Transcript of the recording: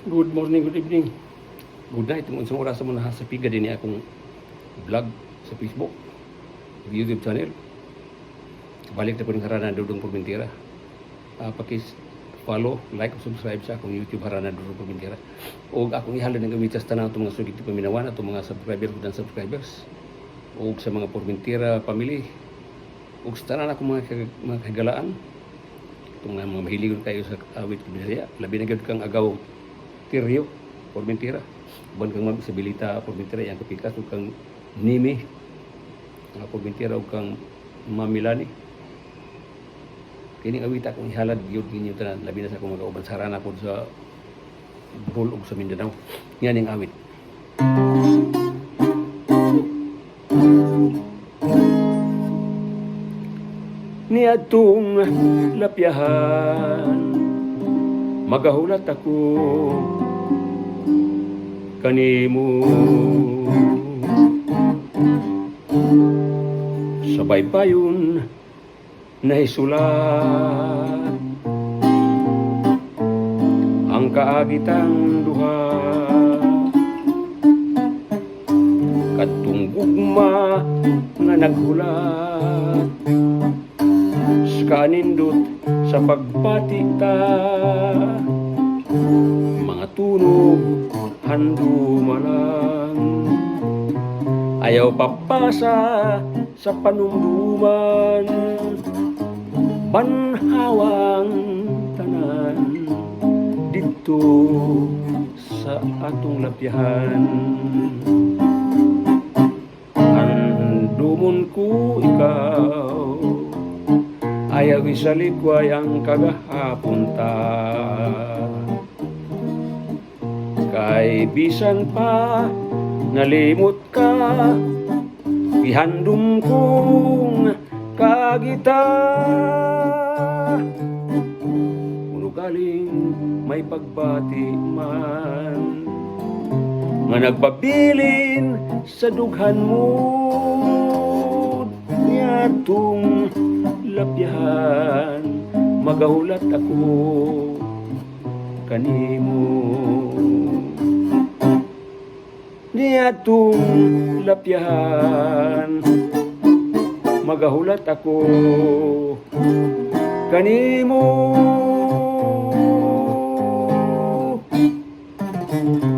Good morning, good evening. Good night. Kung isang oras mo na sa piga din akong vlog sa Facebook, YouTube channel. Balik na po ng Harana Dudong Pormentira. Uh, pakis follow, like, subscribe sa akong YouTube Harana Dudong Pormentira. O akong ihalin ng gamitas tanan itong mga sugit ko minawan itong mga subscriber dan subscribers. O sa mga Pormentira family. O sa tanan akong mga, kag- mga kagalaan. Itong mga mahiligon kayo sa awit kibisaya. Labi na kang agaw Tiryo, Pormentira. Buwan kang mag-isabilita, Pormentira, yang kapikas, o kang Nimi, nga Pormentira, o kang Mamilani. Kini awita akong ihalad, yun ninyo tanan, labi na sa akong mga ubansarana ko sa Bohol ug sa Mindanao. Yan ang awit. Niadtong lapyahan magahulat ako kanimo sabay payon naisulat ang kaagitang duha. Kadtong gugma nga naghulat sa kanindot sa pagbati ta. Mga tunog handumalang ayaw papasa sa panumduman banhawang tanan dito sa atong lapyahan. Handumon ko ikaw ayaw isalikway ang kagahapon ta kay bisan pa nalimot ka. Ihandom kong kagita. Kuno galing may pagbati man. Nga nagpabilin sa dughan mo niyatong lapyahan magahulat ako kanimo. Ni atong lapyahan. Magahulat ako. Kanimo. Thank you.